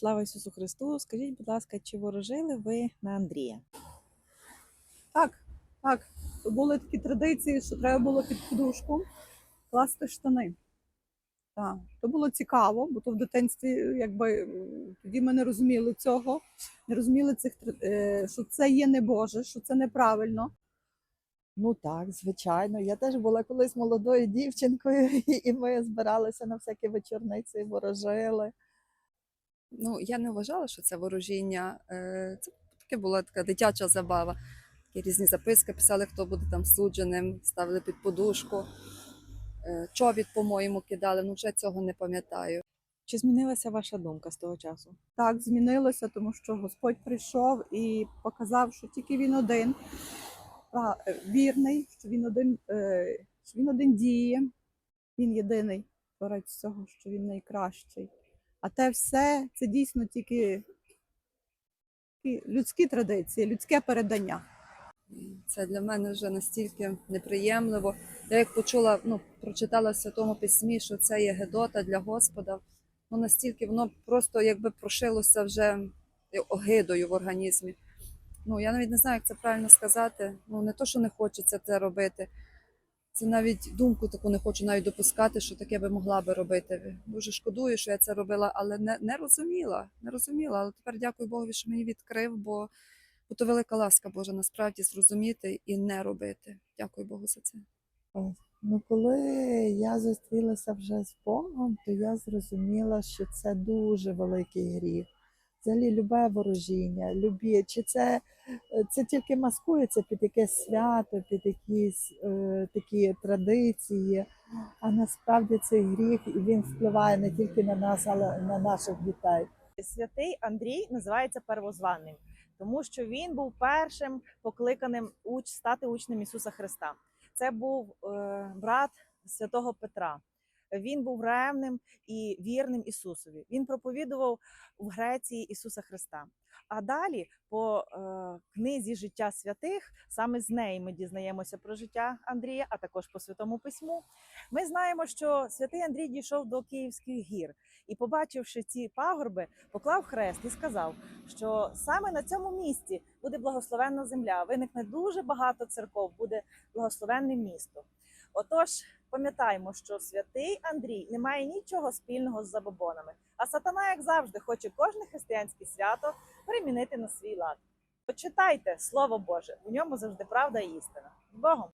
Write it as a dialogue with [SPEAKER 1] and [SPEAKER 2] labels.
[SPEAKER 1] Слава Ісусу Христу! Скажіть, будь ласка, чи ворожили ви на Андрія?
[SPEAKER 2] Так, так. Були такі традиції, що треба було під подушку класти штани. Так, то було цікаво, бо то в дитинстві, якби тоді ми не розуміли цього, не розуміли цих е, що це є не Боже, що це неправильно.
[SPEAKER 3] Ну так, звичайно. Я теж була колись молодою дівчинкою, і і ми збиралися на всякі вечорниці, ворожили.
[SPEAKER 4] Ну, я не вважала, що це ворожіння. Е, Це таке була така дитяча забава. Такі різні записки писали, хто буде там судженим, ставили під подушку. Е, Човід, по-моєму, кидали, ну вже цього не пам'ятаю.
[SPEAKER 1] Чи змінилася ваша думка з того часу?
[SPEAKER 2] Так, змінилося, тому що Господь прийшов і показав, що тільки він один а, е, вірний, що він один, що він один діє, він єдиний творець цього, що він найкращий. А те все це дійсно тільки людські традиції, людське передання.
[SPEAKER 4] Це для мене вже настільки неприємливо. Я як почула, ну, прочитала в Святому Письмі, що це є Гедота для Господа. Ну настільки воно просто якби прошилося вже огидою в організмі. Ну я навіть не знаю, як це правильно сказати. Ну не то, що не хочеться це робити. Це навіть думку таку не хочу навіть допускати, що таке би могла би робити. Дуже шкодую, що я це робила, але не, не розуміла. Не розуміла. Але тепер дякую Богові, що мені відкрив, бо, бо то велика ласка Божа насправді зрозуміти і не робити. Дякую Богу за це.
[SPEAKER 3] Ну, коли я зустрілася вже з Богом, то я зрозуміла, що це дуже великий гріх. Взагалі, любе ворожіння, любі, чи це, це тільки маскується під якесь свято, під якісь е, такі традиції, а насправді цей гріх і він впливає не тільки на нас, але й на наших дітей.
[SPEAKER 5] Святий Андрій називається первозванним, тому що він був першим покликаним уч стати учнем Ісуса Христа. Це був е, брат святого Петра. Він був ревним і вірним Ісусові. Він проповідував в Греції Ісуса Христа. А далі, по е, книзі життя святих, саме з неї ми дізнаємося про життя Андрія, а також по святому письму. Ми знаємо, що святий Андрій дійшов до Київських гір і, побачивши ці пагорби, поклав хрест і сказав, що саме на цьому місці буде благословенна земля. Виникне дуже багато церков, буде благословенне місто. Отож, пам'ятаємо, що святий Андрій не має нічого спільного з забобонами. А сатана, як завжди, хоче кожне християнське свято перемінити на свій лад. Почитайте Слово Боже, у ньому завжди правда і істина. Богом!